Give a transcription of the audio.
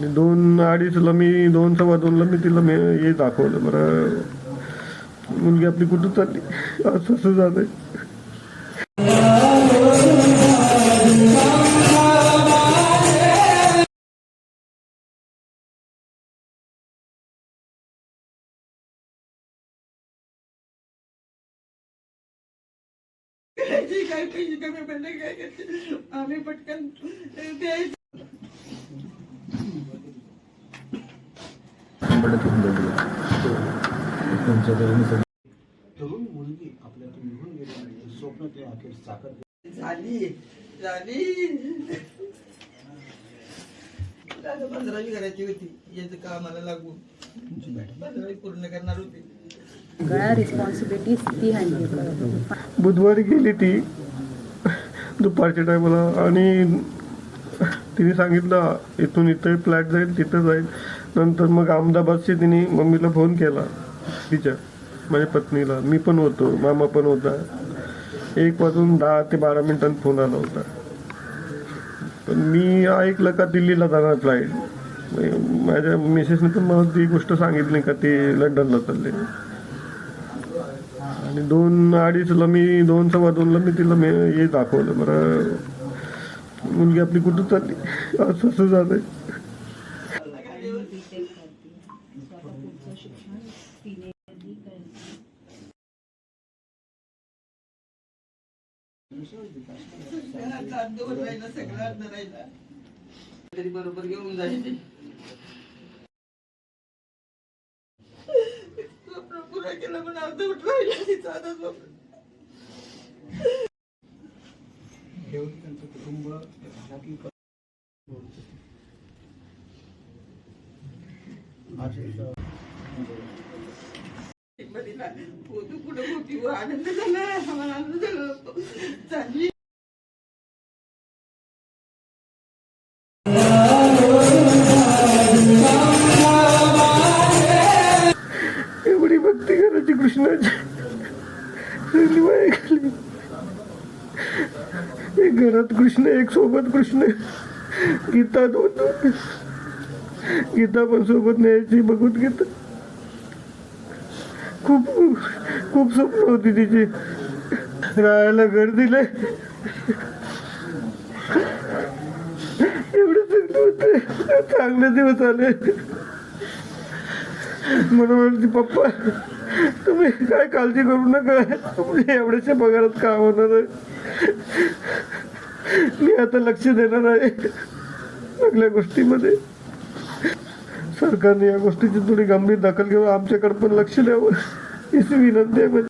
आणि दोन अडीचला मी दोन सव्वा दोनला मी तिला मे हे दाखवलं बरं. मुलगी आपली कुठं चालली? असं असं झालंय. करायची काय पैसे कमी पडले काय आम्ही पटकन तरुण मुलगी आपल्यातून निघून गेली स्वप्न ते अखेर साकार झाली झाली. पंधरावी करायची होती याचं कामाला लागू पंधरावी पूर्ण करणार होती. सगळ्या रिस्पॉन्सिबिलिटीज ती हँडल बुधवारी गेली ती. दुपारच्या टायमाला आणि तिने सांगितलं इथून इथं फ्लॅट जाईल तिथं जाईल. नंतर मग अहमदाबादशी तिने मम्मीला फोन केला. तिच्या माझ्या पत्नीला. मी पण होतो. मामा पण होता. एक वाजून दहा ते बारा मिनिटांत फोन आला होता. पण मी ऐकलं का दिल्लीला जाणार फ्लाईट माझ्या मिसेसने पण मला ती गोष्ट सांगितली का ते लंडनला चालले. आणि दोन अडीचला मी दोन सव्वा दोनला मी तिला मे हे दाखवलं. बरं मुलगी आपली कुठं चालली? असं असं झालं पुढचं शिक्षण तिने सगळं अर्ध तरी बरोबर घेऊन जायचे पुरा केला पण अर्धवट राहिलं आता त्यांचं कुटुंब आज तू कुठं आनंद झाला आम्हाला आनंद झाला चांगली एवढी भक्ती करायची कृष्णाची. खाली. एक घरात कृष्ण एक सोबत कृष्ण. गीता दोन गीता पण सोबत न्यायची भगवत गीता खूप खूप स्वप्न होती तिची. राहायला घर दिलंय. एवढे चांगले चांगले दिवस आले. म्हणून म्हणते पप्पा तुम्ही काय काळजी करू नका. म्हणजे एवढ्याशा पगारात काम होणार आहे. मी आता लक्ष देणार आहे. सगळ्या गोष्टीमध्ये. सरकारने या गोष्टीची थोडी गंभीर दखल घेऊन आमच्याकडे पण लक्ष द्यावं. हीच विनंती आहे.